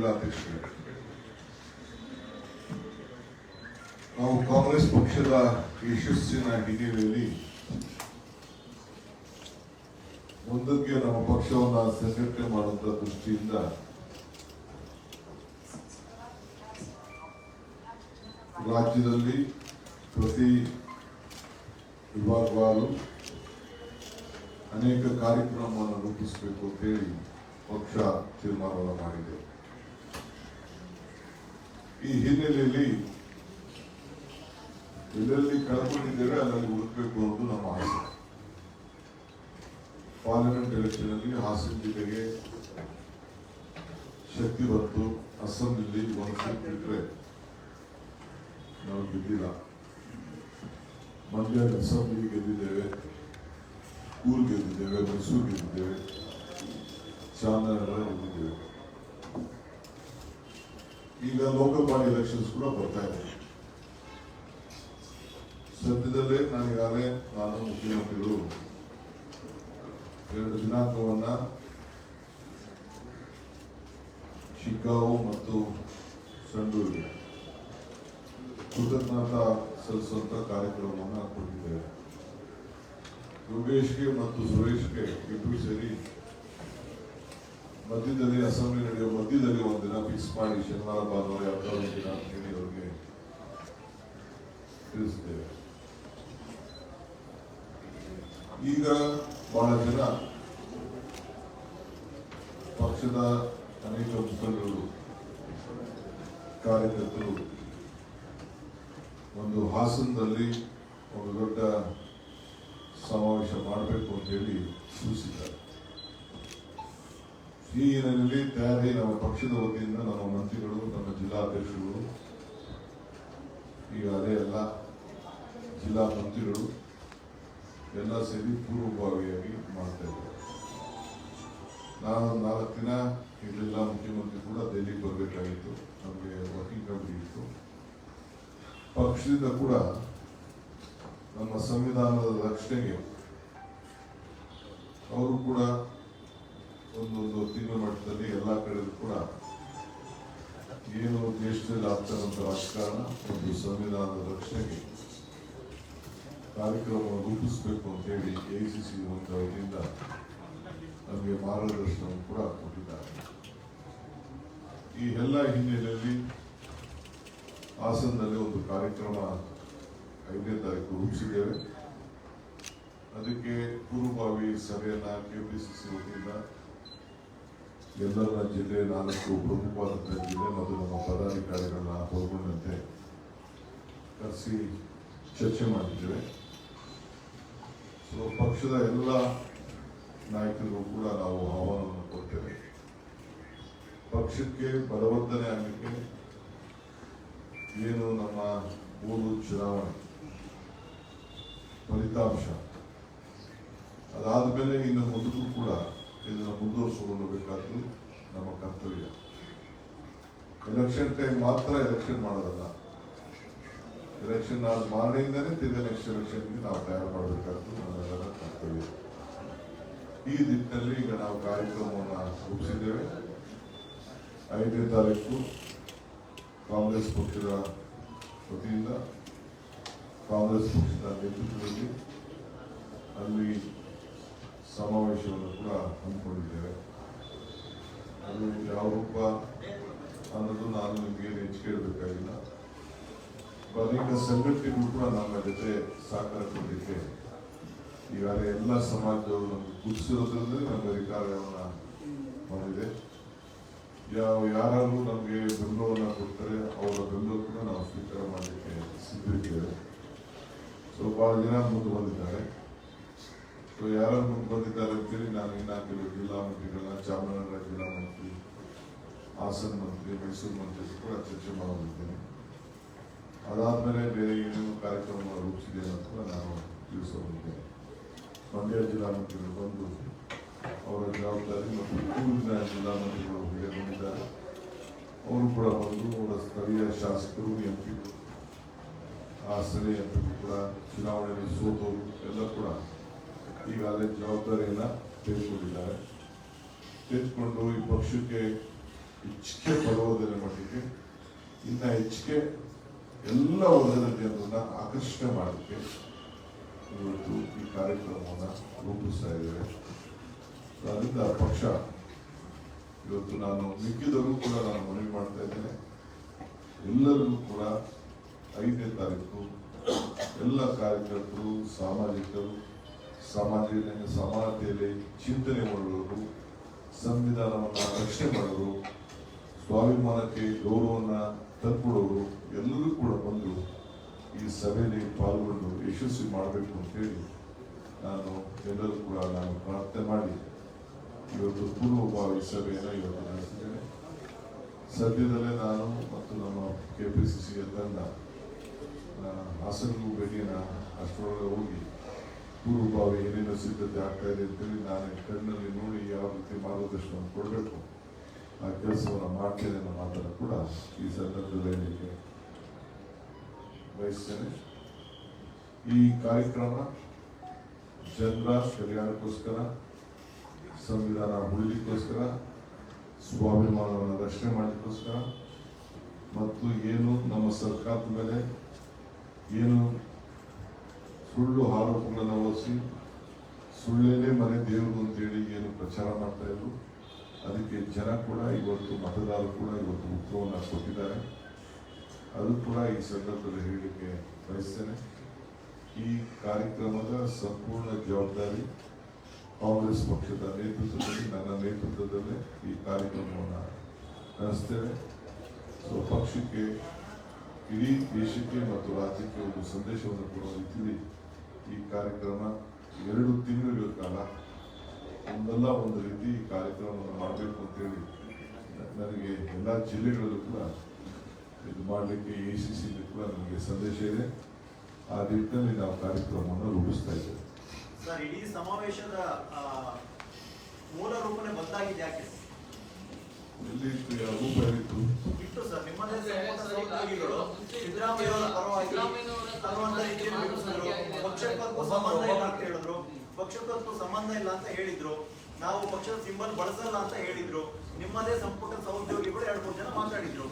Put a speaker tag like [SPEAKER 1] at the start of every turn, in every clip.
[SPEAKER 1] ಜಿಲ್ಲಾಧ್ಯಕ್ಷರು ನಾವು ಕಾಂಗ್ರೆಸ್ ಪಕ್ಷದ ಯಶಸ್ಸಿನ ಹಿನ್ನೆಲೆಯಲ್ಲಿ ಮುಂದಕ್ಕೆ ನಮ್ಮ ಪಕ್ಷವನ್ನು ಸಂಘಟನೆ ಮಾಡುವಂತ ದೃಷ್ಟಿಯಿಂದ ರಾಜ್ಯದಲ್ಲಿ ಪ್ರತಿ ವಿಭಾಗವಾರು ಅನೇಕ ಕಾರ್ಯಕ್ರಮವನ್ನು ರೂಪಿಸಬೇಕು ಅಂತ ಹೇಳಿ ಪಕ್ಷ ತೀರ್ಮಾನ ಮಾಡಿದೆ. ಈ ಹಿನ್ನೆಲೆಯಲ್ಲಿ ಎಲ್ಲೆಲ್ಲಿ ಕಳ್ಕೊಂಡಿದ್ದೇವೆ ಅಲ್ಲಿ ಹುಡುಕಬೇಕು ಅನ್ನೋದು ನಮ್ಮ ಆಸೆ. ಪಾರ್ಲಿಮೆಂಟ್ ಎಲೆಕ್ಷನ್ ಅಲ್ಲಿ ಹಾಸನ ಜಿಲ್ಲೆಗೆ ಶಕ್ತಿ ಬಂತು. ಅಸ್ಸಾಂನಲ್ಲಿ ಒಂದು ಸೀಟ್ ಬಿಟ್ಟರೆ ನಾವು ಗೆದ್ದಿಲ್ಲ. ಮಂಡ್ಯ ಅಸ್ಸಾಂನಲ್ಲಿ ಗೆದ್ದಿದ್ದೇವೆ. ಕೂಲ್ ಗೆದ್ದಿದ್ದೇವೆ, ಮೈಸೂರು ಗೆದ್ದಿದ್ದೇವೆ. ಚಾಮರಾಜನಗರ ಗೆದ್ದಿದ್ದೇವೆ. ಈಗ ಲೋಕಲ್ ಬಾಡಿ ಎಲೆಕ್ಷನ್ಸ್ ಕೂಡ ಬರ್ತಾ ಇದೆ. ಸದ್ಯದಲ್ಲೇ ನಾನೀಗಾಗಲೇ ನಾನು ಮುಖ್ಯಮಂತ್ರಿಗಳು ಎರಡು ದಿನಾಂಕವನ್ನ ಶಿಕಾವು ಮತ್ತು ಸಂಡೂರಿಗೆ ಕೃತಜ್ಞತ ಸಲ್ಲಿಸುವಂತ ಕಾರ್ಯಕ್ರಮವನ್ನು ಕೊಟ್ಟಿದ್ದೇವೆ. ಯೋಗೇಶ್ಗೆ ಮತ್ತು ಸುರೇಶ್ಗೆ ಇಬ್ಬರು ಸೇರಿ ಮಧ್ಯದಲ್ಲಿ ಅಸೆಂಬ್ಲಿ ನಡೆಯುವ ಮಧ್ಯದಲ್ಲಿ ಒಂದಿನ ಫಿಕ್ಸ್ ಮಾಡಿ ಶನಿವಾರ, ಭಾನುವಾರ ಯಾವ್ದಾದ್ರು ದಿನ ಅಂತ ಹೇಳಿ ಅವ್ರಿಗೆ ತಿಳಿಸಿದ್ದೇವೆ. ಈಗ ಬಹಳ ಜನ ಪಕ್ಷದ ಅನೇಕ ಮುಖಂಡರು, ಕಾರ್ಯಕರ್ತರು ಒಂದು ಹಾಸನದಲ್ಲಿ ಒಂದು ದೊಡ್ಡ ಸಮಾವೇಶ ಮಾಡಬೇಕು ಅಂತ ಹೇಳಿ ಸೂಚಿಸಿದ್ದಾರೆ. ಈ ಹಿನ್ನೆಲೆಯಲ್ಲಿ ತಯಾರಿ ನಮ್ಮ ಪಕ್ಷದ ವತಿಯಿಂದ ನಮ್ಮ ಮಂತ್ರಿಗಳು, ನಮ್ಮ ಜಿಲ್ಲಾಧ್ಯಕ್ಷರುಗಳು ಈಗ ಅದೇ ಎಲ್ಲ ಜಿಲ್ಲಾ ಮಂತ್ರಿಗಳು ಎಲ್ಲ ಸೇರಿ ಪೂರ್ವಭಾವಿಯಾಗಿ ಮಾಡ್ತಾ ಇದ್ದಾರೆ. ನಾನು ನಾಲ್ಕು ದಿನ ಇಲ್ಲೆಲ್ಲ ಮುಖ್ಯಮಂತ್ರಿ ಕೂಡ ದೆಹಲಿಗೆ ಬರಬೇಕಾಗಿತ್ತು. ನಮಗೆ ವರ್ಕಿಂಗ್ ಕಮಿಟಿ ಇತ್ತು. ಪಕ್ಷದಿಂದ ಕೂಡ ನಮ್ಮ ಸಂವಿಧಾನದ ರಕ್ಷಣೆಗೆ ಅವರು ಕೂಡ ಒಂದೊಂದು ತೀವ್ರ ಮಟ್ಟದಲ್ಲಿ ಎಲ್ಲ ಕಡೆ ಕೂಡ ಏನು ದೇಶದಲ್ಲಿ ಆಗ್ತಾರಂತ ರಾಜಕಾರಣ, ಒಂದು ಸಂವಿಧಾನದ ರಕ್ಷಣೆಗೆ ಕಾರ್ಯಕ್ರಮವನ್ನು ರೂಪಿಸಬೇಕು ಅಂತ ಸಿ ಸಿ ವತಿಯಿಂದ ನಮಗೆ ಮಾರ್ಗದರ್ಶನ ಕೂಡ ಕೊಟ್ಟಿದ್ದಾರೆ. ಈ ಎಲ್ಲ ಹಿನ್ನೆಲೆಯಲ್ಲಿ ಹಾಸನದಲ್ಲಿ ಒಂದು ಕಾರ್ಯಕ್ರಮ ಐದನೇ ತಾರೀಕು ರೂಪಿಸಿದ್ದೇವೆ. ಅದಕ್ಕೆ ಪೂರ್ವಭಾವಿ ಸಭೆಯನ್ನ ಸಿ ವತಿಯಿಂದ ಎಲ್ಲರ ಜಿಲ್ಲೆ ನಾಲ್ಕು ಪ್ರಮುಖವಾದಂತಹ ಜಿಲ್ಲೆ ಮತ್ತು ನಮ್ಮ ಪದಾಧಿಕಾರಿಗಳನ್ನ ಒಳಗೊಂಡಂತೆ ಕರೆಸಿ ಚರ್ಚೆ ಮಾಡಿದ್ದೇವೆ. ಸೊ ಪಕ್ಷದ ಎಲ್ಲ ನಾಯಕರಿಗೂ ಕೂಡ ನಾವು ಆಹ್ವಾನವನ್ನು ಕೊಡ್ತೇವೆ. ಪಕ್ಷಕ್ಕೆ ಬಲವರ್ಧನೆ ಆಗಲಿಕ್ಕೆ ಏನು ನಮ್ಮ ಮೂರು ಚುನಾವಣೆ ಫಲಿತಾಂಶ ಅದಾದ ಮೇಲೆ ಇನ್ನು ಮೊದಲು ಕೂಡ ಇದನ್ನು ಮುಂದುವರಿಸಿಕೊಂಡು ಬೇಕಾದ್ದು ನಮ್ಮ ಕರ್ತವ್ಯ. ಎಲೆಕ್ಷನ್ ಟೈಮ್ ಮಾತ್ರ ಎಲೆಕ್ಷನ್ ಮಾಡೋದಲ್ಲ. ಎಲೆಕ್ಷನ್ ಆದ ಮಾರನೆಯಿಂದನೇ ತಿರ್ಗಿ ನೆಕ್ಸ್ಟ್ ಎಲೆಕ್ಷನ್ಗೆ ನಾವು ತಯಾರು ಮಾಡಬೇಕಾದ್ದು ನಮ್ಮೆಲ್ಲರ ಕರ್ತವ್ಯ. ಈ ನಿಟ್ಟಿನಲ್ಲಿ ಈಗ ನಾವು ಕಾರ್ಯಕ್ರಮವನ್ನು ರೂಪಿಸಿದ್ದೇವೆ. ಐದನೇ ತಾರೀಕು ಕಾಂಗ್ರೆಸ್ ಪಕ್ಷದ ವತಿಯಿಂದ ಕಾಂಗ್ರೆಸ್ ಪಕ್ಷದ ನೇತೃತ್ವದಲ್ಲಿ ಅಲ್ಲಿ ಸಮಾವೇಶವನ್ನು ಕೂಡ ಹಮ್ಮಿಕೊಂಡಿದ್ದೇವೆ ಅದು ಯಾವ ರೂಪ ಅನ್ನೋದು ನಾನು ನಿಮಗೇನು ಹೆಚ್ಚು ಕೇಳಬೇಕಾಗಿಲ್ಲ ಅನೇಕ ಸಂಘಟನೆಗಳು ಕೂಡ ನಮ್ಮ ಜೊತೆ ಸಹಕಾರ ಕೊಡಲಿಕ್ಕೆ ಈಗಾಗಲೇ ಎಲ್ಲ ಸಮಾಜದವರು ನಮಗೆ ಗುರುತಿಸಿರೋದ್ರಿಂದ ನಮಗೆ ಅಧಿಕಾರವನ್ನು ಹೊಂದಿದೆ ಯಾವ ಯಾರಾದರೂ ನಮಗೆ ಬೆಂಬಲವನ್ನು ಕೊಡ್ತಾರೆ ಅವರ ಬೆಂಬಲ ಕೂಡ ನಾವು ಸ್ವೀಕಾರ ಮಾಡಲಿಕ್ಕೆ ಸಿದ್ಧರಿದ್ದೇವೆ ಸ್ವಲ್ಪ ಜನ ಮುಂದೆ ಬಂದಿದ್ದಾರೆ ಸೊ ಯಾರು ಅಂತ ಬಂದಿದ್ದಾರೆ ಅಂತೇಳಿ ನಾನು ಇನ್ನ ಕೆಲವು ಜಿಲ್ಲಾ ಮಂತ್ರಿಗಳನ್ನ ಚಾಮರಾಜನಗರ ಜಿಲ್ಲಾ ಮಂತ್ರಿ, ಹಾಸನ ಮಂತ್ರಿ, ಮೈಸೂರು ಮಂತ್ರಿ ಕೂಡ ಚರ್ಚೆ ಮಾಡಲಿದ್ದೇನೆ ಅದಾದ್ಮೇಲೆ ಬೇರೆ ಏನೇನು ಕಾರ್ಯಕ್ರಮ ರೂಪಿಸಿದೆ ಅಂತ ಕೂಡ ನಾನು ತಿಳಿಸಲಿದ್ದೇನೆ ಮಂಡ್ಯ ಜಿಲ್ಲಾ ಮಂತ್ರಿಗಳು ಬಂದು ಅವರ ಜವಾಬ್ದಾರಿ ಮತ್ತು ಕೂಡಿನ ಜಿಲ್ಲಾ ಮಂತ್ರಿಗಳು ಬಂದಿದ್ದಾರೆ. ಅವರು ಕೂಡ ಬಂದು ಅವರ ಸ್ಥಳೀಯ ಶಾಸಕರು, ಎಂ ಪಿಗಳು ಆ ಸ್ಥಳೀಯ ಎಂ ಕೂಡ, ಚುನಾವಣೆಯಲ್ಲಿ ಸೋತವರು ಎಲ್ಲ ಕೂಡ ಈಗಾಗಲೇ ಜವಾಬ್ದಾರಿಯನ್ನು ತೆಗೆದುಕೊಂಡಿದ್ದಾರೆ. ತೆಗೆದುಕೊಂಡು ಈ ಪಕ್ಷಕ್ಕೆ ಹೆಚ್ಚಿಗೆ ಬರುವುದರ ಮಟ್ಟಿಗೆ, ಇನ್ನ ಹೆಚ್ಚಿಗೆ ಎಲ್ಲ ವರ್ಗದ ಜನರನ್ನ ಆಕರ್ಷಣೆ ಮಾಡಲಿಕ್ಕೆ ಇವತ್ತು ಈ ಕಾರ್ಯಕ್ರಮವನ್ನು ರೂಪಿಸ್ತಾ ಇದ್ದೇವೆ ಅದರಿಂದ ಪಕ್ಷ, ಇವತ್ತು ನಾನು ಮಿಕ್ಕಿದವರು ಕೂಡ ನಾನು ಮನವಿ ಮಾಡ್ತಾ ಇದ್ದೇನೆ. ಎಲ್ಲರಿಗೂ ಕೂಡ ಐದನೇ ತಾರೀಕು ಎಲ್ಲ ಕಾರ್ಯಕರ್ತರು, ಸಾಮಾಜಿಕರು ಸಾಮಾಜಿಕ ಸಮಾನತೆಯಲ್ಲಿ ಚಿಂತನೆ ಮಾಡುವುದು, ಸಂವಿಧಾನವನ್ನು ರಕ್ಷಣೆ ಮಾಡೋದು ಸ್ವಾಭಿಮಾನಕ್ಕೆ ಗೌರವವನ್ನು ತಂದುಕೊಡೋರು ಎಲ್ಲರೂ ಕೂಡ ಬಂದು ಈ ಸಭೆಯಲ್ಲಿ ಪಾಲ್ಗೊಂಡು ಯಶಸ್ವಿ ಮಾಡಬೇಕು ಅಂತೇಳಿ ನಾನು ಎಲ್ಲರೂ ಕೂಡ ನಾನು ಪ್ರಾರ್ಥನೆ ಮಾಡಿ. ಇವತ್ತು ಪೂರ್ವಭಾವಿ ಸಭೆಯನ್ನು ಇವತ್ತು ನಡೆಸಿದ್ದೇನೆ. ಸದ್ಯದಲ್ಲೇ ನಾನು ಮತ್ತು ನಮ್ಮ ಕೆ ಪಿ ಸಿ ಸಿ ತಂಡ ಹಾಸನಗೂ ಭೇಟಿಯನ್ನು ಅಷ್ಟರೊಳಗೆ ಹೋಗಿ ಪೂರ್ವಭಾವಿ ಏನೇನು ಸಿದ್ಧತೆ ಆಗ್ತಾ ಇದೆ ಅಂತೇಳಿ ನಾನು ಕಣ್ಣಲ್ಲಿ ನೋಡಿ ಯಾವ ರೀತಿ ಮಾರ್ಗದರ್ಶನ ಕೊಡಬೇಕು, ಆ ಕೆಲಸವನ್ನು ಮಾಡ್ತೇನೆ ಅನ್ನೋ ಮಾತನ್ನು ಕೂಡ ಈ ಸಂದರ್ಭದಲ್ಲಿ ಬಯಸ್ತೇನೆ ಈ ಕಾರ್ಯಕ್ರಮ ಜನರ ಕಲ್ಯಾಣಕ್ಕೋಸ್ಕರ, ಸಂವಿಧಾನ ಉಳಿಲಿಕ್ಕೋಸ್ಕರ, ಸ್ವಾಭಿಮಾನವನ್ನು ರಕ್ಷಣೆ ಮಾಡಲಿಕ್ಕೋಸ್ಕರ, ಮತ್ತು ಏನು ನಮ್ಮ ಸರ್ಕಾರದ ಮೇಲೆ, ಏನು ಸುಳ್ಳು ಆರೋಪಗಳನ್ನು ಹೊರಿಸಿ ಸುಳ್ಳೇನೇ ಮನೆ ದೇವರು ಅಂತೇಳಿ ಏನು ಪ್ರಚಾರ ಮಾಡ್ತಾ ಇದ್ರು. ಅದಕ್ಕೆ ಜನ ಕೂಡ ಇವತ್ತು ಮತದಾರರು ಕೂಡ ಇವತ್ತು ಉತ್ತರವನ್ನು ಕೊಟ್ಟಿದ್ದಾರೆ. ಅದು ಕೂಡ ಈ ಸಂದರ್ಭದಲ್ಲಿ ಹೇಳಲಿಕ್ಕೆ ಬಯಸ್ತೇನೆ. ಈ ಕಾರ್ಯಕ್ರಮದ ಸಂಪೂರ್ಣ ಜವಾಬ್ದಾರಿ ಕಾಂಗ್ರೆಸ್ ಪಕ್ಷದ ನೇತೃತ್ವದಲ್ಲಿ, ನನ್ನ ನೇತೃತ್ವದಲ್ಲೇ ಈ ಕಾರ್ಯಕ್ರಮವನ್ನು ನಡೆಸ್ತೇವೆ. ಸೊ, ಪಕ್ಷಕ್ಕೆ, ಇಡೀ ದೇಶಕ್ಕೆ ಮತ್ತು ರಾಜ್ಯಕ್ಕೆ ಒಂದು ಸಂದೇಶವನ್ನು ಕೊಡುವ ರೀತಿಯಲ್ಲಿ ಈ ಕಾರ್ಯಕ್ರಮ ಎರಡು ತಿಂಗಳ ಕಾಲ ಒಂದಲ್ಲ ಒಂದು ರೀತಿ ಈ ಕಾರ್ಯಕ್ರಮವನ್ನು ಮಾಡಬೇಕು ಅಂತೇಳಿ ನನಗೆ ಎಲ್ಲ ಜಿಲ್ಲೆಗಳಲ್ಲೂ ಕೂಡ ಇದು ಮಾಡಲಿಕ್ಕೆ ಎ ಸಿ ಸಿ ಕೂಡ ನಮಗೆ ಸಂದೇಶ ಇದೆ. ಆ ನಿಟ್ಟಿನಲ್ಲಿ ನಾವು ಕಾರ್ಯಕ್ರಮವನ್ನು ರೂಪಿಸ್ತಾ ಇದ್ದೇವೆ.
[SPEAKER 2] ಸರ್, ಇಡೀ ಸಮಾವೇಶದ ಮೂಲ ರೂಪನೆ ಬದಲಾಗಿದೆ ಯಾಕೆ?
[SPEAKER 1] ಎಲ್ಲಿ ಇತ್ತು, ಯಾವ ರೂಪ ಏನಿತ್ತು
[SPEAKER 2] ಇತ್ತು ಸರ್ ನಿಮ್ಮದೇ ಸಹೋದ್ಯೋಗಿಗಳು ಸಿದ್ದರಾಮಯ್ಯ ಅವರ ಪರವಾಗಿ ರೀತಿಯಲ್ಲಿ ಪಕ್ಷಕ್ಕೂ ಸಂಬಂಧ ಇಲ್ಲ ಅಂತ ಹೇಳಿದ್ರು. ಪಕ್ಷಕ್ಕೂ ಸಂಬಂಧ ಇಲ್ಲ ಅಂತ ಹೇಳಿದ್ರು. ನಾವು ಪಕ್ಷದ ಸಿಂಬಲ್ ಬಳಸಲ್ಲ ಅಂತ ಹೇಳಿದ್ರು. ನಿಮ್ಮದೇ ಸಂಪುಟ ಸಹೋದ್ಯೋಗಿಗಳು ಎರಡು ಮೂರು ಜನ ಮಾತಾಡಿದ್ರು.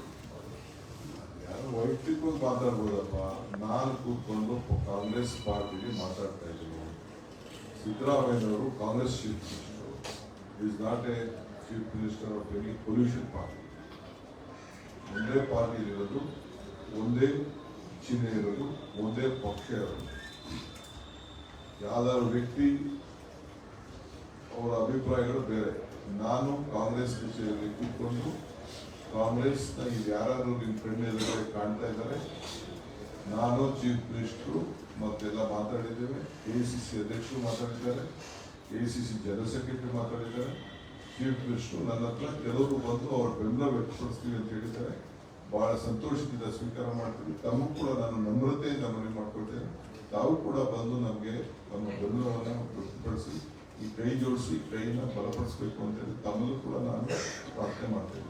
[SPEAKER 1] ಯಾರು ವೈಯಕ್ತಿಕವಾಗಿ ಮಾತಾಡ್ಬೋದಪ್ಪ? ನಾನು ಕೂತ್ಕೊಂಡು ಕಾಂಗ್ರೆಸ್ ಪಾರ್ಟಿಗೆ ಮಾತಾಡ್ತಾ ಇದ್ದೀನಿ. ಸಿದ್ದರಾಮಯ್ಯನವರು Congress chief minister is not a chief minister of any pollution party. ಒಂದೇ ಪಾರ್ಟಿ ಇರೋದು, ಒಂದೇ ಚಿಹ್ನೆ ಇರೋದು, ಒಂದೇ ಪಕ್ಷ ಇರೋದು. ಯಾವ್ದಾದ್ರು ವ್ಯಕ್ತಿ ಅವರ ಅಭಿಪ್ರಾಯಗಳು ಬೇರೆ. ನಾನು ಕಾಂಗ್ರೆಸ್ ಕಚೇರಿಯಲ್ಲಿ ಕೂತ್ಕೊಂಡು ಕಾಂಗ್ರೆಸ್ನ ಇಲ್ಲಿ ಯಾರು ನಿಮ್ಮ ಕಣ್ಣೆದುರುಗಡೆ ಕಾಣ್ತಾ ಇದ್ದಾರೆ. ನಾನು ಚೀಫ್ ಮಿನಿಸ್ಟ್ರು ಮತ್ತೆಲ್ಲ ಮಾತಾಡಿದ್ದೇವೆ. ಎ ಸಿ ಸಿ ಅಧ್ಯಕ್ಷರು ಮಾತಾಡಿದ್ದಾರೆ. A C C general secretary ಮಾತಾಡಿದ್ದಾರೆ. ಚೀಫ್ ಮಿನಿಸ್ಟರು ನನ್ನ ಹತ್ರ ಕೆಲವರು ಬಂದು ಅವ್ರ ಬೆಂಬಲ ವ್ಯಕ್ತಪಡಿಸ್ತೀವಿ ಅಂತ ಹೇಳಿದ್ದಾರೆ. ಬಹಳ ಸಂತೋಷದಿಂದ ಸ್ವೀಕಾರ ಮಾಡ್ತೀವಿ. ತಮಗೂ ಕೂಡ ನಾನು ನಮ್ರತೆಯಿಂದ ಮನವಿ ಮಾಡ್ಕೊಳ್ತೇನೆ. ತಾವು ಕೂಡ ಬಂದು ನಮಗೆ ನಮ್ಮ ಬೆಂಬಲವನ್ನು ವ್ಯಕ್ತಪಡಿಸಿ ಈ ಕೈ ಜೋಡಿಸಿ ಕೈನ ಬಲಪಡಿಸಬೇಕು ಅಂತೇಳಿ ತಮ್ಮಲ್ಲೂ ಕೂಡ ನಾನು ಪ್ರಾರ್ಥನೆ ಮಾಡ್ತೇನೆ.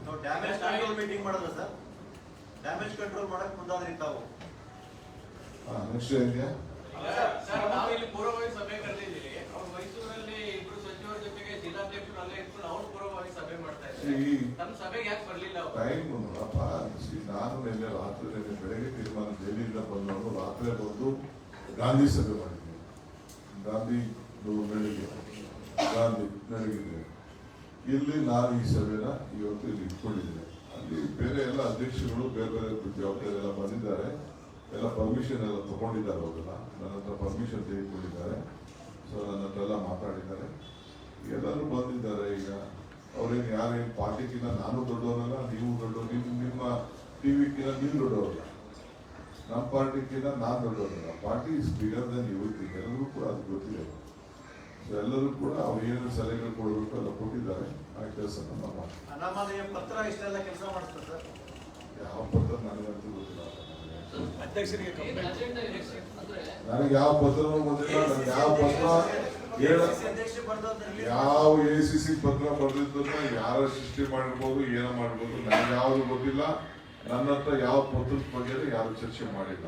[SPEAKER 1] ಟೈಮ್ ನೋಡಪ್ಪ ನಾನು ನಿನ್ನೆ ರಾತ್ರಿ ನಿನ್ನೆ ಬೆಳಗ್ಗೆ ತೀರ್ಮಾನ ದೆಹಲಿಯಿಂದ ಬಂದವನು ರಾತ್ರಿ ಬಂದು ಗಾಂಧಿ ಸಭೆ ಮಾಡಿದ್ದೀನಿ ಗಾಂಧಿ ಬೆಳಿಗ್ಗೆ ಗಾಂಧಿ ಬೆಳಗ್ಗೆ ಇಲ್ಲಿ ನಾನು ಈ ಸಭೆನ ಇವತ್ತು ಇಲ್ಲಿ ಇಟ್ಕೊಂಡಿದ್ದೇನೆ. ಅಲ್ಲಿ ಬೇರೆ ಎಲ್ಲ ಅಧ್ಯಕ್ಷಗಳು ಬೇರೆ ಬೇರೆ ಜವಾಬ್ದಾರಿ ಎಲ್ಲ ಬಂದಿದ್ದಾರೆ. ಎಲ್ಲ ಪರ್ಮಿಷನ್ ಎಲ್ಲ ತಗೊಂಡಿದ್ದಾರೆ ಅವರೆಲ್ಲ. ನನ್ನ ಹತ್ರ ಪರ್ಮಿಷನ್ ತೆಗೆದುಕೊಂಡಿದ್ದಾರೆ. ಸೊ ನನ್ನ ಹತ್ರ ಎಲ್ಲ ಮಾತಾಡಿದ್ದಾರೆ. ಎಲ್ಲರೂ ಈಗ ಅವ್ರೇನು ಯಾರೇನು ಪಾರ್ಟಿಕ್ಕಿಂತ ನಾನು ದೊಡ್ಡವನಲ್ಲ ನೀವು ದೊಡ್ಡವರು ನಿಮ್ಮ ನಿಮ್ಮ ವಿಕ್ಕಿಂತ ನೀವು ದೊಡ್ಡವರಲ್ಲ. ನಮ್ಮ ಪಾರ್ಟಿಕ್ಕಿಂತ ನಾನು ದೊಡ್ಡವನಲ್ಲ. ಪಾರ್ಟಿ ಇಸ್ ಬಿಗರ್ ದನ್ ಯುವತಿ ಎಲ್ಲರೂ ಕೂಡ ಅದು ಗೊತ್ತಿದೆ. So ಎಲ್ಲರೂ ಕೂಡ ಅವ್ರು ಏನು ಸಲಹೆಗಳು ಕೊಡಬೇಕು ಎಲ್ಲ ಕೊಟ್ಟಿದ್ದಾರೆ. ಆ ಕೆಲಸ
[SPEAKER 2] ನಮ್ಮ ಪತ್ರ ಇಷ್ಟೆಲ್ಲ ಕೆಲಸ
[SPEAKER 1] ಯಾವ ಪತ್ರ ನನಗಂತೂ ಗೊತ್ತಿಲ್ಲ.
[SPEAKER 3] ಅಧ್ಯಕ್ಷರಿಗೆ ಅಜೆಂಡಾ ಇದೆ ಅಂದ್ರೆ
[SPEAKER 1] ನನಗೆ ಯಾವ ಪತ್ರನೂ ಗೊತ್ತಿಲ್ಲ. ನನಗೆ ಯಾವ ಪತ್ರ ಯಾವ ಎ ಸಿ ಸಿ ಪತ್ರ ಬರೆದಿದ್ದನ್ನ ಯಾರ ಸೃಷ್ಟಿ ಮಾಡಿರ್ಬೋದು ಏನೋ ಮಾಡ್ಬೋದು ನನಗೆ ಯಾವ್ದು ಗೊತ್ತಿಲ್ಲ. ನನ್ನ ಹತ್ರ ಯಾವ ಪತ್ರದ ಬಗ್ಗೆ ಯಾರು ಚರ್ಚೆ ಮಾಡಿಲ್ಲ.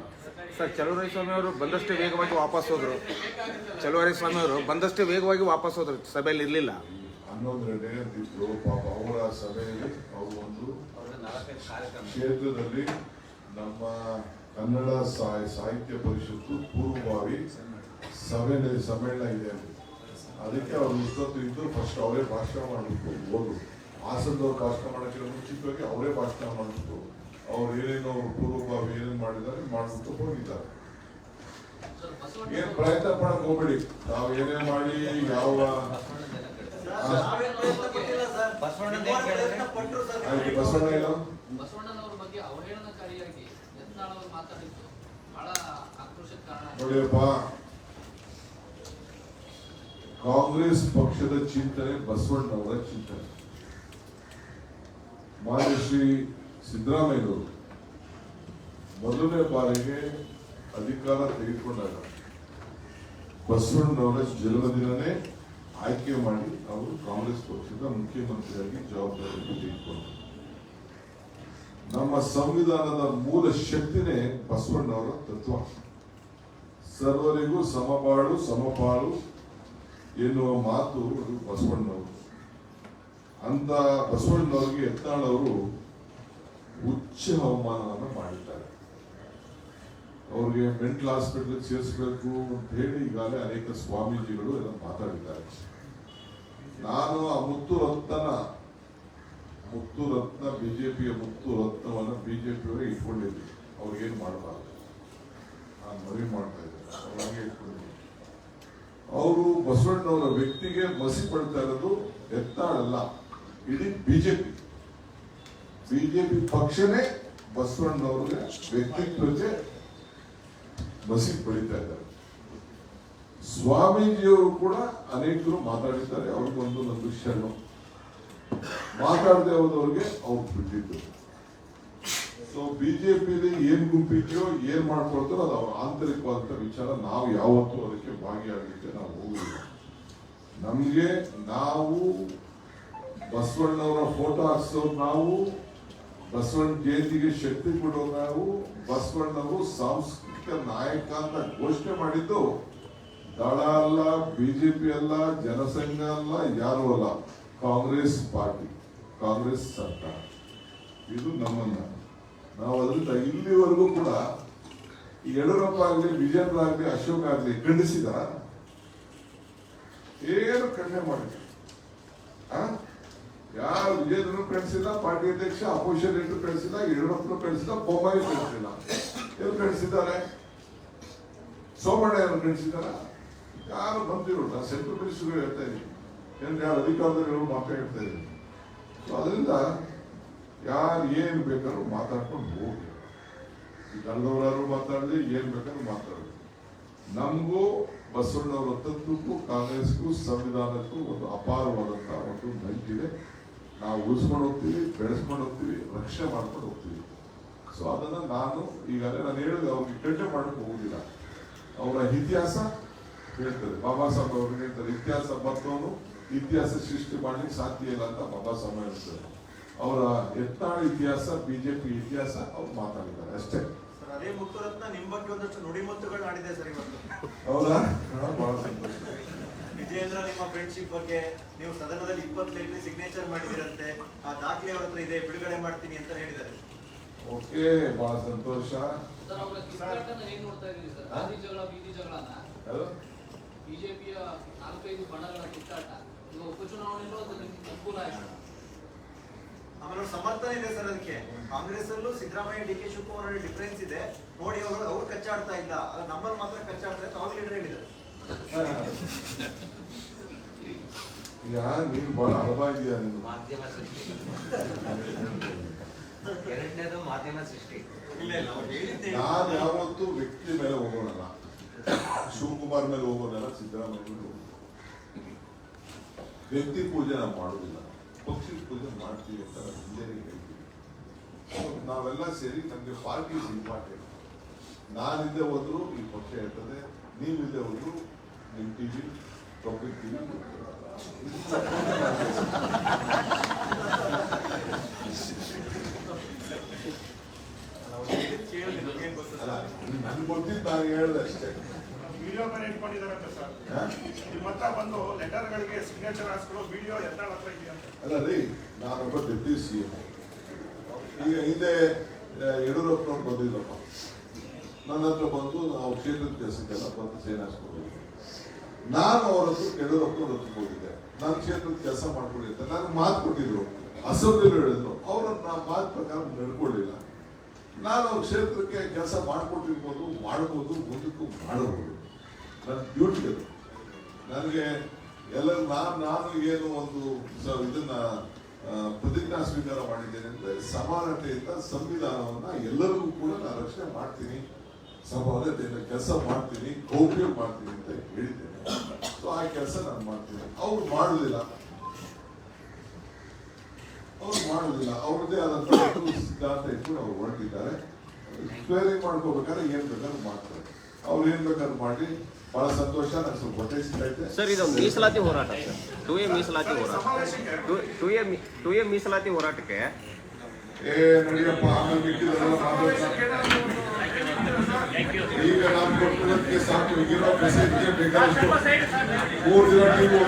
[SPEAKER 4] ಸರ್ ಚಲುವರಾಯ ಸ್ವಾಮಿ ಅವರು ಬಂದಷ್ಟೇ ವೇಗವಾಗಿ ವಾಪಸ್ ಹೋದ್ರು. ಚಲುವರಾಯ ಸ್ವಾಮಿ ಅವರು ಬಂದಷ್ಟೇ ವೇಗವಾಗಿ ವಾಪಸ್ ಹೋದ್ರು ಸಭೆಯಲ್ಲಿ ಇರಲಿಲ್ಲ.
[SPEAKER 1] ಹನ್ನೊಂದು ಇದ್ರು ಪಾಪ ಅವರ ಸಭೆಯಲ್ಲಿ ಅವರು ಒಂದು ಕ್ಷೇತ್ರದಲ್ಲಿ ನಮ್ಮ ಕನ್ನಡ ಸಾಹಿತ್ಯ ಪರಿಷತ್ತು ಪೂರ್ವಭಾವಿ ಸಭೆ ಸಮ್ಮೇಳನ ಇದೆ ಅಲ್ಲಿ ಅದಕ್ಕೆ ಅವ್ರು ಇಷ್ಟೊತ್ತು ಇದ್ದು ಫಸ್ಟ್ ಅವರೇ ಭಾಷಣ ಮಾಡಬೇಕು ಓದು. ಹಾಸನದವ್ರು ಭಾಷಣ ಮಾಡೋಕ್ಕಿಂತ ಮುಂಚಿತವಾಗಿ ಅವರೇ ಭಾಷಣ ಮಾಡಬೇಕು ಅವ್ರು ಏನೇನು ಅವ್ರು ಪೂರ್ವಭಾವಿ ಏನೇನು ಮಾಡಿದ್ದಾರೆ ಮಾಡ್ಬಿಟ್ಟು ಹೋಗಿದ್ದಾರೆ. ಏನು ಪ್ರಯತ್ನ ಪಡಕ್ ಹೋಗ್ಬೇಡಿ. ನಾವು ಏನೇ ಮಾಡಿ ಯಾವ ಬಸವಣ್ಣ ಏನು
[SPEAKER 5] ಬಸವಣ್ಣನವರ ಬಗ್ಗೆ ಅವಹೇಳನಕಾರಿಯಾಗಿ ಯತ್ನಾಳ್ ಅವರು ಮಾತಾಡಿದ್ದು ಬಹಳ ಆಕ್ರೋಶಕ್ಕೆ ಕಾರಣ ಆಯ್ತು.
[SPEAKER 1] ನೋಡಿಯಪ್ಪ ಕಾಂಗ್ರೆಸ್ ಪಕ್ಷದ ಚಿಂತನೆ ಬಸವಣ್ಣವರ ಚಿಂತನೆ. ಮಾನ್ಯ ಶ್ರೀ ಸಿದ್ದರಾಮಯ್ಯನವರು ಮೊದಲನೇ ಬಾರಿಗೆ ಅಧಿಕಾರ ತೆಗೆದುಕೊಂಡಾಗ ಬಸವಣ್ಣವರ ಜನ್ಮದಿನನೇ ಆಯ್ಕೆ ಮಾಡಿ ಅವರು ಕಾಂಗ್ರೆಸ್ ಪಕ್ಷದ ಮುಖ್ಯಮಂತ್ರಿಯಾಗಿ ಜವಾಬ್ದಾರಿಯನ್ನು ತೆಗೆದುಕೊಂಡರು. ನಮ್ಮ ಸಂವಿಧಾನದ ಮೂಲ ಶಕ್ತಿನೇ ಬಸವಣ್ಣವರ ತತ್ವ. ಸರ್ವರಿಗೂ ಸಮಬಾಳು ಸಮಪಾಳು ಎನ್ನುವ ಮಾತು ಅದು ಬಸವಣ್ಣವರು. ಅಂತ ಬಸವಣ್ಣವ್ರಿಗೆ ಎತ್ತಾಳವರು ಉಚ್ಚ ಅವಮಾನವನ್ನು ಮಾಡಿದ್ದಾರೆ. ಅವ್ರಿಗೆ ಮೆಂಟಲ್ ಹಾಸ್ಪಿಟಲ್ ಸೇರಿಸಬೇಕು ಅಂತ ಹೇಳಿ ಈಗಾಗಲೇ ಅನೇಕ ಸ್ವಾಮೀಜಿಗಳು ಎಲ್ಲ ಮಾತಾಡಿದ್ದಾರೆ. ನಾನು ಆ ಮುತ್ತು ರತ್ನ ಮುತ್ತು ರತ್ನ ಬಿಜೆಪಿಯ ಮುತ್ತು ರತ್ನವನ್ನು ಬಿಜೆಪಿಯವರೇ ಇಟ್ಕೊಂಡಿದ್ದೀನಿ. ಅವ್ರಿಗೇನು ಮಾಡಬಾರ್ದು. ನಾನು ಮನವಿ ಮಾಡ್ತಾ ಇದ್ದೆ ಅವ್ರಿಗೆ ಇಟ್ಕೊಂಡಿದ್ವಿ ಅವರು ಬಸವಣ್ಣವರ ವ್ಯಕ್ತಿಗೆ ಮಸಿ ಪಡ್ತಾ ಇರೋದು ಎತ್ತಾಳಲ್ಲ ಇಡೀ ಬಿಜೆಪಿ. ಬಿಜೆಪಿ ಪಕ್ಷನೇ ಬಸವಣ್ಣವ್ರಿಗೆ ವ್ಯಕ್ತಿತ್ವಕ್ಕೆ ಮಸಿ ಪಡಿತಾ ಇದ್ದಾರೆ. ಸ್ವಾಮೀಜಿಯವರು ಕೂಡ ಅನೇಕರು ಮಾತಾಡಿದ್ದಾರೆ, ಅವ್ರಿಗೊಂದು ಒಂದು ಶರಣು. ಮಾತಾಡದೆ ಹೋದವ್ರಿಗೆ ಅವ್ರು ಬಿಟ್ಟಿದ್ದು ಸೊ ಬಿಜೆಪಿಲಿ ಏನ್ ಗುಂಪಿದೆಯೋ, ಏನ್ ಮಾಡ್ಕೊಳ್ತಾರೋ ಅದು ಅವ್ರ ಆಂತರಿಕವಾದಂತ ವಿಚಾರ. ನಾವು ಯಾವತ್ತೂ ಅದಕ್ಕೆ ಭಾಗಿಯಾಗಲಿಕ್ಕೆ ನಾವು ಹೋಗಿಲ್ಲ ನಮ್ಗೆ ನಾವು ಬಸವಣ್ಣವರ ಫೋಟೋ ಹಾಕ್ಸೋರು ನಾವು, ಬಸವಣ್ಣ ಜಯಂತಿಗೆ ಶಕ್ತಿ ಕೊಡೋ ನಾವು, ಬಸವಣ್ಣವರು ಸಾಂಸ್ಕೃತಿಕ ನಾಯಕ ಅಂತ ಘೋಷಣೆ ಮಾಡಿದ್ದು ದಳ ಅಲ್ಲ ಬಿಜೆಪಿ ಅಲ್ಲ, ಜನಸಂಘ ಅಲ್ಲ, ಯಾರು ಅಲ್ಲ. ಕಾಂಗ್ರೆಸ್ ಪಾರ್ಟಿ, ಕಾಂಗ್ರೆಸ್ ಸರ್ಕಾರ. ಇದು ನಮ್ಮನ್ನ. ನಾವು ಅದರಿಂದ ಇಲ್ಲಿವರೆಗೂ ಕೂಡ ಯಡಿಯೂರಪ್ಪ ಆಗಲಿ ವಿಜೇಂದ್ರ ಆಗಲಿ, ಅಶೋಕ್ ಆಗಲಿ ಖಂಡಿಸಿದ ಏನು ಖಂಡನೆ ಮಾಡಿದ್ರು? ಯಾರು ವಿಜೇಂದ್ರನು ಕಳಿಸಿಲ್ಲ ಪಾರ್ಟಿ ಅಧ್ಯಕ್ಷ, ಅಪೋಸಿಷನ್ ಲೀಡರ್ ಕಳಿಸಿಲ್ಲ ಯಡಿಯೂರಪ್ಪನು ಕಳಿಸಿಲ್ಲ ಬೊಮ್ಮಾಯಿ ಕಳಿಸಿಲ್ಲ ಎಲ್ಲಿ ಕಳಿಸಿದ್ದಾರೆ ಸೋಮಣ್ಣ ಯಾರು ಕಳಿಸಿದಾರ ಯಾರು ಬಂದಿರೋಲ್ಲ ಸೆಂಟ್ರಲ್ ಮಿನಿಸ್ಟರ್ ಹೇಳ್ತಾ ಇದ್ದೀನಿ. ಯಾರು ಅಧಿಕಾರದಲ್ಲಿ ಮಾತಾಡ್ತಾ ಇದ್ದೀನಿ. ಅದರಿಂದ ಯಾರು ಏನು ಬೇಕಾದ್ರೂ ಮಾತಾಡ್ಕೊಂಡು ಹೋಗಿ. ಕಳೆದವರಾದ್ರು ಮಾತಾಡಲಿ, ಏನು ಬೇಕಾದ್ರೂ ಮಾತಾಡಲಿ. ನಮಗೂ ಬಸವಣ್ಣವರ ತತ್ವಕ್ಕೂ ಕಾಂಗ್ರೆಸ್ಗೂ, ಸಂವಿಧಾನಕ್ಕೂ ಒಂದು ಅಪಾರವಾದಂಥ ಒಂದು ನಂಟಿದೆ ನಾವು ಉಳಿಸ್ಕೊಂಡು ಹೋಗ್ತೀವಿ, ಬೆಳೆಸ್ಕೊಂಡು ಹೋಗ್ತೀವಿ ರಕ್ಷೆ ಮಾಡ್ಕೊಂಡು ಹೋಗ್ತೀವಿ. ಸೊ ಅದನ್ನು ನಾನು ಈಗಾಗಲೇ ನಾನು ಹೇಳಿದೆ, ಅವ್ರಿಗೆ ಕೆಟ್ಟ ಮಾಡಕ್ಕೆ ಹೋಗುದಿಲ್ಲ. ಅವರ ಇತಿಹಾಸ ಹೇಳ್ತದೆ ಬಾಬಾ ಸಾಹೇಬ್ ಅವ್ರಿಗೆ ಹೇಳ್ತಾರೆ, ಇತಿಹಾಸ ಬರ್ತವನು ಇತಿಹಾಸ ಸೃಷ್ಟಿ ಮಾಡಲಿಕ್ಕೆ ಸಾಧ್ಯ ಇಲ್ಲ ಅಂತ ಬಾಬಾ ಸಾಹೇಬ್ ಹೇಳ್ತಾರೆ. ಅವರ ಯತ್ನಾಳ ಇತಿಹಾಸ ಬಿಜೆಪಿ ಇತಿಹಾಸ ಅವ್ರು ಮಾತಾಡಿದ್ದಾರೆ ಅಷ್ಟೇ.
[SPEAKER 2] ಸರ್, ಅದೇ ಮುತ್ತುರತ್ನ ನಿಮ್ ಬಗ್ಗೆ ಒಂದಷ್ಟು ನುಡಿಮುತ್ತುಗಳು ಆಡಿದೆ ಸರ್ ಇವತ್ತು.
[SPEAKER 1] ಹೌದಾ? ಬಹಳ ಸಂತೋಷ.
[SPEAKER 2] ವಿಜಯೇಂದ್ರ ನಿಮ್ಮ ಫ್ರೆಂಡ್ಶಿಪ್ ಬಗ್ಗೆ ನೀವು ಸದನದಲ್ಲಿ ಇಪ್ಪತ್ತೈದನೇ ಸಿಗ್ನೇಚರ್ ಮಾಡಿದಿರಂತೆ ಆ ದಾಖಲೆ ಅವ್ರ ಹತ್ರ ಇದೆ ಬಿಡುಗಡೆ ಮಾಡ್ತೀನಿ ಅಂತ ಹೇಳಿದ್ದಾರೆ.
[SPEAKER 1] ಓಕೆ ಬಹಳ ಸಂತೋಷ.
[SPEAKER 5] ಸರ್ ಅವರ ಕಿತ್ತಾಟನ ಹೇಗ್ ನೋಡ್ತಾ ಇದೀರಿ ಸರ್? ಗಾಂಧಿ ಜಗಳ ಬೀದಿ ಜಗಳನ?
[SPEAKER 1] ಯಾರು?
[SPEAKER 5] ಬಿಜೆಪಿಯ ನಾಲ್ಕೈದು ಬಣಗಳ ಕಿತ್ತಾಟ. ಉಪಚುನಾವಣೆಯಲ್ಲೂ ಅದು ನಿಮ್ಗೆ ಅನುಕೂಲ ಆಯ್ತು.
[SPEAKER 2] ಆಮೇಲೆ ಅವ್ರ ಸಮರ್ಥನೆ ಇದೆ ಸರ್ ಅದಕ್ಕೆ. ಕಾಂಗ್ರೆಸ್ ಅಲ್ಲೂ Siddaramaiah D K Shivakumar difference ಇದೆ. ನೋಡಿ ಅವರು ಅವ್ರು ಕಚ್ಚಾಡ್ತಾ ಇಲ್ಲ. ಅದ್ರ ನಮ್ಮಲ್ಲಿ ಮಾತ್ರ ಕಚ್ಚಾಡ್ತಾ ಇತ್ತು ಅವ್ರು ಲೀಡರ್ ಹೇಳಿದ್ದಾರೆ.
[SPEAKER 1] ಈಗ ಬಹಳ ಇದೆಯಾ
[SPEAKER 3] ಮಾಧ್ಯಮ ಸೃಷ್ಟಿ. ಎರಡನೇದು ಮಾಧ್ಯಮ ಸೃಷ್ಟಿ.
[SPEAKER 2] ಇಲ್ಲ ಇಲ್ಲ ಅವ್ರು
[SPEAKER 1] ನಾನು ಯಾವತ್ತೂ ವ್ಯಕ್ತಿ ಮೇಲೆ ಹೋಗೋಣಲ್ಲ ಶಿವಕುಮಾರ್ ಮೇಲೆ ಹೋಗೋಣಲ್ಲ ಸಿದ್ದರಾಮಯ್ಯ ಮೇಲೆ ಹೋಗೋಣ ವ್ಯಕ್ತಿ ಪೂಜೆ ನಾವು ಮಾಡೋದಿಲ್ಲ. ಪಕ್ಷದ ಪೂಜೆ ಮಾಡ್ತೀವಿ ಅಂತ ಇಂಜಿನಿಯರಿಂಗ್ ಹೇಳ್ತೀವಿ. So, ನಾವೆಲ್ಲ ಸೇರಿ ನಮಗೆ ಪಾರ್ಟಿ ಇಸ್ ಇಂಪಾರ್ಟೆಂಟ್ ನಾನಿದ್ದೆ ಹೋದ್ರು ಈ ಪಕ್ಷ ಇರ್ತದೆ ನೀವಿದ್ದೆ ಹೋದ್ರು ನಿಮ್ ಟಿವಿ ಪಬ್ಲಿಕ್ ಟಿವಿ
[SPEAKER 2] ವಿ ಗೊತ್ತು
[SPEAKER 1] ಅಲ್ಲ
[SPEAKER 2] ಸರ್
[SPEAKER 1] ನನ್ಗೆ ಗೊತ್ತಿದ್ದು ನಾನು ಹೇಳ್ದೆ ಅಷ್ಟೇ.
[SPEAKER 6] ವಿಡಿಯೋ ಮೇಲೆ ಇಟ್ಕೊಂಡಿದಾರಂತೆ ಸರ್. ಹತ್ರ ಬಂದು ಲೆಟರ್ಗಳಿಗೆ ಸಿಗ್ನೇಚರ್ ಹಾಕ್ಸ್ಕೊಳ್ಳೋ ವಿಡಿಯೋ ಎಲ್ಲ ಹತ್ರ ಇದೆಯಂತೆ
[SPEAKER 1] ಅಲ್ಲ ರೀ ನಾನೊಬ್ಬ ಡೆಪ್ಟಿ ಸಿ ಎಂ. ಈಗ ಹಿಂದೆ ಯಡಿಯೂರಪ್ಪನವ್ರು ಬಂದಿಲ್ಲಪ್ಪ ನನ್ನ ಹತ್ರ ಬಂದು ನಾವು ಕ್ಷೇತ್ರದ ಕೆಲಸಕ್ಕೆಲ್ಲ ಬಂದು ಸೇನಾಸ್ಕೊಂಡು ನಾನು ಅವರದ್ದು ಯಡಿಯೂರಪ್ಪನವ್ರ ಹೋಗಿದ್ದೆ. ನನ್ನ ಕ್ಷೇತ್ರದ ಕೆಲಸ ಮಾಡ್ಕೊಂಡಿದ್ದೆ. ನನಗೆ ಮಾತು ಕೊಟ್ಟಿದ್ರು. ಅಸೆಂಬ್ಲಿ ಹೇಳಿದ್ರು. ಅವ್ರನ್ನ ನಾನು ಮಾತು ಪ್ರಕಾರ ನಡ್ಕೊಳ್ಳಿಲ್ಲ ನಾನು ಕ್ಷೇತ್ರಕ್ಕೆ ಕೆಲಸ ಮಾಡಿಕೊಟ್ಟಿರ್ಬೋದು, ಮಾಡ್ಬೋದು, ಮುಂದಕ್ಕೂ ಮಾಡಬಹುದು. ನನ್ನ ಡ್ಯೂಟಿ ಅದು. ನನಗೆ ಎಲ್ಲ ನಾನು ನಾನು ಏನು ಒಂದು ಇದನ್ನ ಪ್ರತಿಜ್ಞಾ ಸ್ವೀಕಾರ ಮಾಡಿದ್ದೇನೆ ಅಂದರೆ ಸಮಾನತೆಯಿಂದ ಸಂವಿಧಾನವನ್ನು ಎಲ್ಲರಿಗೂ ಕೂಡ ನಾನು ರಕ್ಷಣೆ ಮಾಡ್ತೀನಿ. ಸಮಾನತೆಯಿಂದ ಕೆಲಸ ಮಾಡ್ತೀನಿ, ಗೌಪ್ಯ ಮಾಡ್ತೀನಿ ಅಂತ ಹೇಳಿದ್ದೇನೆ. ಸೊ ಆ ಕೆಲಸ ನಾನು ಮಾಡ್ತೀನಿ. ಅವ್ರು ಮಾಡುದಿಲ್ಲ ಅವ್ರು ಮಾಡುದಿಲ್ಲ ಅವ್ರದ್ದೇ ಆದಂತಹ ಒಂದು ಸಿದ್ಧಾಂತ ಇಟ್ಕೊಂಡು ಅವ್ರು ಹೊರಟಿದ್ದಾರೆ ಸ್ಕ್ವೇರಿಂಗ್ ಮಾಡ್ಕೋಬೇಕಾದ್ರೆ ಏನ್ ಬೇಕಾದ್ರೂ ಮಾಡ್ತಾರೆ ಅವ್ರು ಏನ್ ಬೇಕಾದ್ರೂ ಮಾಡಿ ಬಹಳ ಸಂತೋಷ ನಂಗೆ ಸ್ವಲ್ಪ ಹೊಟ್ಟೆ ಸಿಗ್ತೈತೆ
[SPEAKER 7] ಸರ್ ಇದು ಮೀಸಲಾತಿ ಹೋರಾಟ ಸರ್ ಟು ಎ ಮೀಸಲಾತಿ ಹೋರಾಟ
[SPEAKER 6] ಸಮಾವೇಶಕ್ಕೆ
[SPEAKER 7] ಟು ಎ ಟು ಎ ಮೀಸಲಾತಿ ಹೋರಾಟಕ್ಕೆ
[SPEAKER 1] ಏ ನಡಿಯಪ್ಪ ಆಮೇಲೆ ಮಿಕ್ಕಿದೆಲ್ಲ ಮಾತಾಡ್ತಾರೆ. ಈಗ ನಾವು ಕೊಟ್ಟಿರೋದಕ್ಕೆ ಸಾಕು ಈಗಿರೋ ಮೆಸೇಜ್ಗೆ ಬೇಕಾದಷ್ಟು ಮೂರು ದಿನ ಟಿವಿ